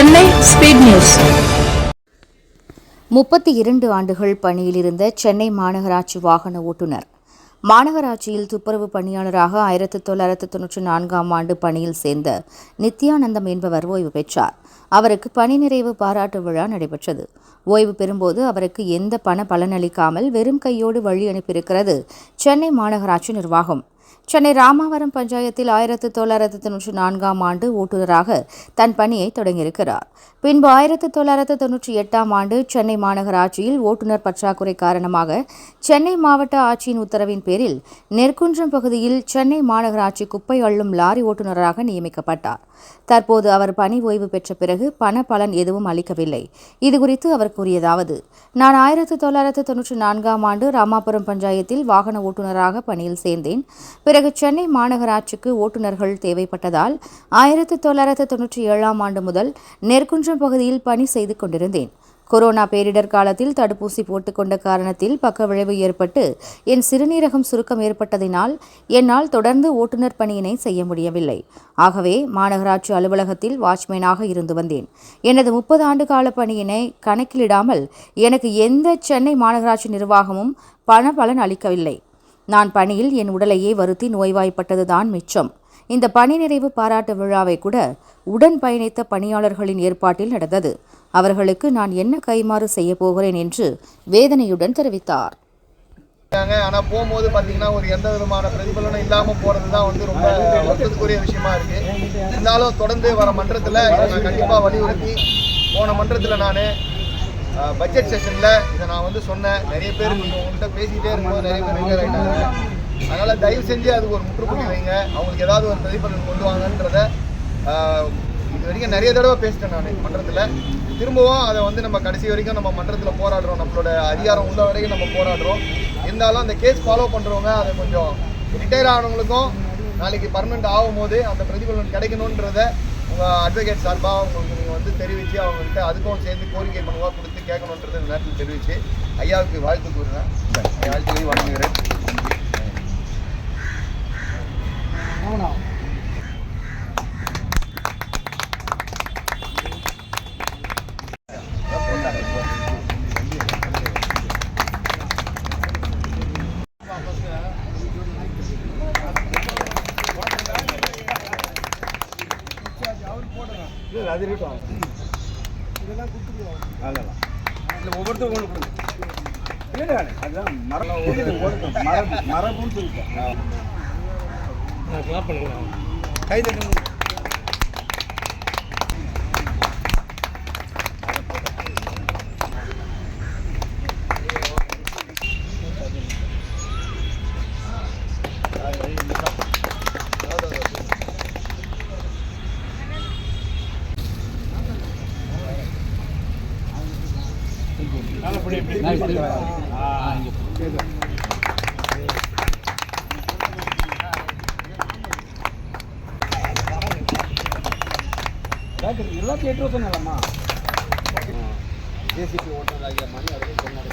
Chennai speed news. முப்பத்தி இரண்டு ஆண்டுகள் பணியில் இருந்த சென்னை மாநகராட்சி வாகன ஓட்டுநர். மாநகராட்சியில் துப்புரவு பணியாளராக ஆயிரத்தி தொள்ளாயிரத்து தொன்னூற்றி நான்காம் ஆண்டு பணியில் சேர்ந்த நித்யானந்தம் என்பவர் ஓய்வு பெற்றார். அவருக்கு பணி நிறைவு பாராட்டு விழா நடைபெற்றது. ஓய்வு பெறும்போது அவருக்கு எந்த பண பலனளிக்காமல் வெறும் கையோடு வழி அனுப்பியிருக்கிறது சென்னை மாநகராட்சி நிர்வாகம். சென்னை ராமாவரம் பஞ்சாயத்தில் ஆயிரத்து தொள்ளாயிரத்து தொன்னூற்றி நான்காம் ஆண்டு ஓட்டுநராக தன் பணியை தொடங்கியிருக்கிறார். பின்பு ஆயிரத்து தொள்ளாயிரத்து தொன்னூற்றி எட்டாம் ஆண்டு சென்னை மாநகராட்சியில் ஓட்டுநர் பற்றாக்குறை காரணமாக சென்னை மாவட்ட ஆட்சியின் உத்தரவின் பேரில் நெற்குன்றம் பகுதியில் சென்னை மாநகராட்சி குப்பை அள்ளும் லாரி ஓட்டுநராக நியமிக்கப்பட்டார். தற்போது அவர் பணி ஓய்வு பெற்ற பிறகு பண பலன் எதுவும் அளிக்கவில்லை. இதுகுறித்து அவர் கூறியதாவது நான் ஆயிரத்து தொள்ளாயிரத்து தொன்னூற்றி நான்காம் ஆண்டு ராமாபுரம் பஞ்சாயத்தில் வாகன ஓட்டுநராக பணியில் சேர்ந்தேன். பிறகு சென்னை மாநகராட்சிக்கு ஓட்டுநர்கள் தேவைப்பட்டதால் ஆயிரத்து தொள்ளாயிரத்து தொன்னூற்றி ஏழாம் ஆண்டு முதல் நெற்குன்றம் பகுதியில் பணி செய்து கொண்டிருந்தேன். கொரோனா பேரிடர் காலத்தில் தடுப்பூசி போட்டுக்கொண்ட காரணத்தில் பக்க விளைவு ஏற்பட்டு என் சிறுநீரகம் சுருக்கம் ஏற்பட்டதினால் என்னால் தொடர்ந்து ஓட்டுநர் பணியினை செய்ய முடியவில்லை. ஆகவே மாநகராட்சி அலுவலகத்தில் வாட்ச்மேனாக இருந்து வந்தேன். எனது முப்பது ஆண்டு கால பணியினை கணக்கிலிடாமல் எனக்கு எந்த சென்னை மாநகராட்சி நிர்வாகமும் பண பலன் அளிக்கவில்லை. நான் பணியில் என் உடலையே வருத்தி நோய்வாய்ப்பட்டதுதான் மிச்சம். இந்த பணி நிறைவு பாராட்டு விழாவை கூட உடன் பயணித்த பணியாளர்களின் ஏற்பாட்டில் நடந்தது. அவர்களுக்கு நான் என்ன கைமாறு செய்ய போகிறேன் என்று வேதனையுடன் தெரிவித்தார். ஆனால் போகும்போது பார்த்தீங்கன்னா ஒரு எந்த விதமான பிரதிபலனும் இல்லாமல் போகிறது தான் வந்து ரொம்ப வருத்தத்துக்குரிய விஷயமா இருக்கு. இருந்தாலும் தொடர்ந்து வர மன்றத்தில் நான் கண்டிப்பாக வலியுறுத்தி போன மன்றத்தில் நான் பட்ஜெட் செஷனில் இதை நான் வந்து சொன்னேன். நிறைய பேர் நீங்கள் உங்கள்கிட்ட பேசிக்கிட்டே இருக்கும்போது நிறைய பேர் ரிட்டையர் ஆகிட்டாங்க அதனால் தயவு செஞ்சு அதுக்கு ஒரு முற்றுப்புள்ளி வைங்க. அவங்களுக்கு ஏதாவது ஒரு பிரதிபலன் கொண்டு வாங்கன்றத இது வரைக்கும் நிறைய தடவை பேசிட்டேன் நான் மன்றத்தில். திரும்பவும் அதை வந்து நம்ம கடைசி வரைக்கும் நம்ம மன்றத்தில் போராடுறோம். நம்மளோட அதிகாரம் உள்ள வரைக்கும் நம்ம போராடுறோம். இருந்தாலும் அந்த கேஸ் ஃபாலோ பண்ணுறவங்க அதை கொஞ்சம் ரிட்டையர் ஆனவங்களுக்கும் நாளைக்கு பர்மனெண்ட் ஆகும்போது அந்த பிரதிபலன் கிடைக்கணுன்றத உங்கள் அட்வொகேட் சார்பாக உங்களுக்கு நீங்கள் வந்து தெரிவித்து அவங்கள்ட்ட அதுக்கும் சேர்ந்து கோரிக்கை மனுவாக கொடுத்து கேட்கணுன்றது இந்த நேரத்தில் தெரிவித்து ஐயாவுக்கு வாழ்த்து கூறுறேன். வாழ்த்துக்களை வழங்குகிறேன் இல்லை அது ரேட் ஆகும் இதெல்லாம் கொடுத்துருவோம் அதெல்லாம் இல்லை ஒவ்வொருத்தரும் ஒன்று கொடுங்க இல்லை அதுதான் மரம் மரபு மரபுன்னு சொல்லிட்டேன் கை தட்டு எல்லாத்தையும் எட்டு சொன்னாலம்மா ஜேசிபி ஓட்டர் ஆகிய மணி அவர்கள் சொன்னாங்க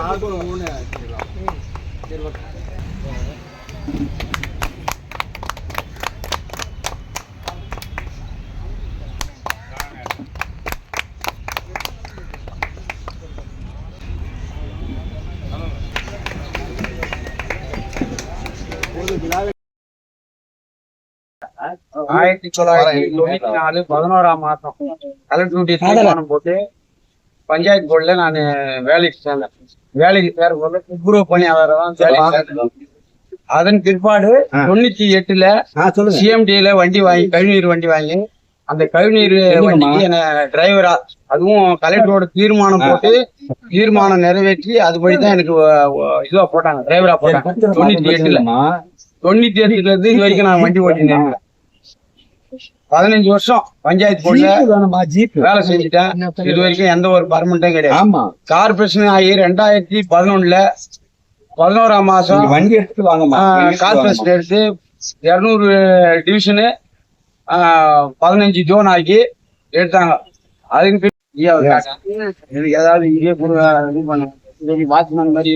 ஆல்பம் ஒன்று சரி ஓகே. ஆயிரத்தி தொள்ளாயிரத்தி தொண்ணூத்தி நாலு பதினோராம் மாசம் கலெக்டர் டியூட்டி தீர்மானம் போட்டு பஞ்சாயத்து போர்டுல நான் வேலைக்கு சேர்ந்தேன். வேலைக்கு சேர போது துப்புரவு பணியாளராக தான் வேலைக்கு. அதன் பிற்பாடு தொண்ணூத்தி எட்டுல சிஎம்டில வண்டி வாங்கி கழிவுநீர் வண்டி வாங்கி அந்த கழிவுநீர் வண்டிக்கு என்ன டிரைவரா அதுவும் கலெக்டரோட தீர்மானம் போட்டு தீர்மானம் நிறைவேற்றி அதுபடி தான் எனக்கு இதுவா போட்டாங்க டிரைவரா போட்டாங்க. தொண்ணூத்தி எட்டுல. தொண்ணூத்தி எட்டுல இருந்து இது வரைக்கும் நான் வண்டி ஓட்டினேன். பதினஞ்சு வருஷம் பஞ்சாயத்து போர்டுல வேலை செஞ்சுட்டேன். இது வரைக்கும் எந்த ஒரு பர்மனண்டும் கிடையாது. ஆமா. கார்பரேஷன் ஆகி ரெண்டாயிரத்தி பதினொன்னுல பதினோராம் மாசம் வண்டி எடுத்து வாங்கம்மா. கார்பரேஷன் எடுத்து இருநூறு டிவிஷனு பதினஞ்சு ஜோன் ஆக்கி எடுத்தாங்க. அதுக்கு. எனக்கு ஏதாவது இதே பண்ண வாட்ச்மேன் மாதிரி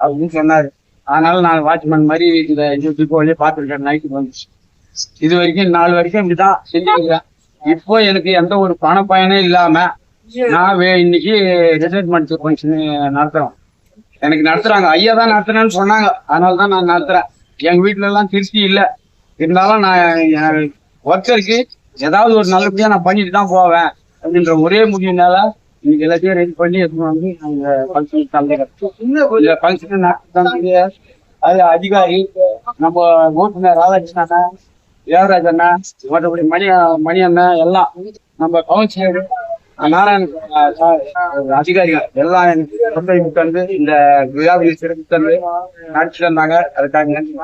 அப்படின்னு சொன்னாரு. அதனால நான் வாட்ச்மேன் மாதிரி இந்த இது தீபாவளியை பார்த்துருக்கேன். நைட்டு வந்துச்சு இது வரைக்கும் நாலு வரைக்கும் இப்படிதான் செஞ்சுருக்கேன் இப்போ எனக்கு எந்த ஒரு பண பயனும் இல்லாம நான் இன்னைக்கு ரிட்டைர்மெண்ட் ஃபங்க்ஷன் நடத்துறோம். எனக்கு நடத்துறாங்க. ஐயா தான் நடத்துறேன்னு சொன்னாங்க. அதனால தான் நான் நடத்துறேன். எங்க வீட்ல எல்லாம் திருச்சி இல்ல. இருந்தாலும் நான் ஒர்க்கருக்கு ஏதாவது ஒரு நல்லபடியா நான் பண்ணிட்டு தான் போவேன் அப்படின்ற ஒரே முடிவுனால இன்னைக்கு எல்லாத்தையும் ரெடி பண்ணி எடுத்துன்னு வந்து அந்த ஃபங்க்ஷன் நடத்துறாங்க அது அதிகாரி நம்ம ஓட்டுநர் ராதாகிருஷ்ணன் தேவராஜ் அண்ணா மற்றபடி மணி மணி அண்ணா எல்லாம் நம்ம கவுன்சிலர் நாராயண் அதிகாரிகள் எல்லாம் எனக்கு ஒத்துழைப்பு இந்த விழாவில் சிறப்பு தந்து நடிச்சிட்டு வந்தாங்க. அதுக்காக நன்றி.